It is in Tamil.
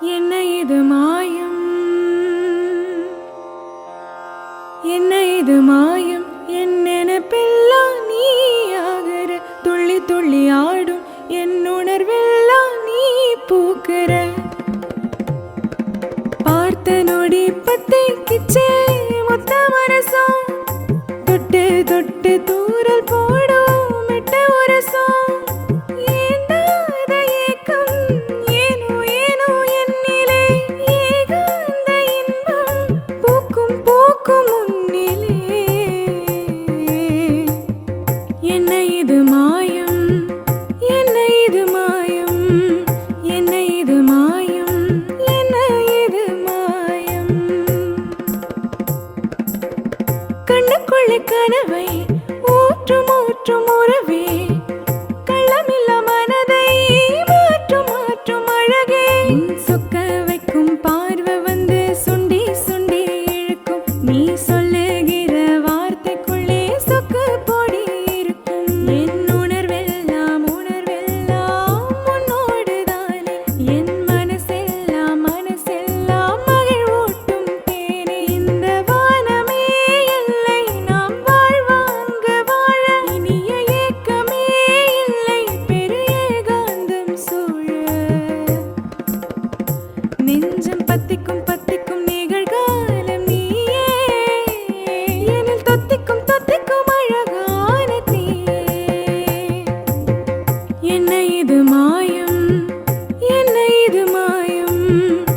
என்ன இது மாயம்? என்ன இது மாயம்? என்னென நினைப்பெல்லாம் நீ ஆகிற துள்ளி துள்ளி ஆடும் என் உணர்வெல்லாம் நீ பூக்கிற. பார்த்த நொடி பத்தை கிச்சே கனவை ஊற்றும் ஊற்றும் உறவே. கள்ளமில்ல மனதை மாற்றும் மாற்றும் அழகே. சொக்க வைக்கும் பார்வை வந்து சுண்டி சுண்டி இழுக்கும். நீ சொல் Mm-hmm.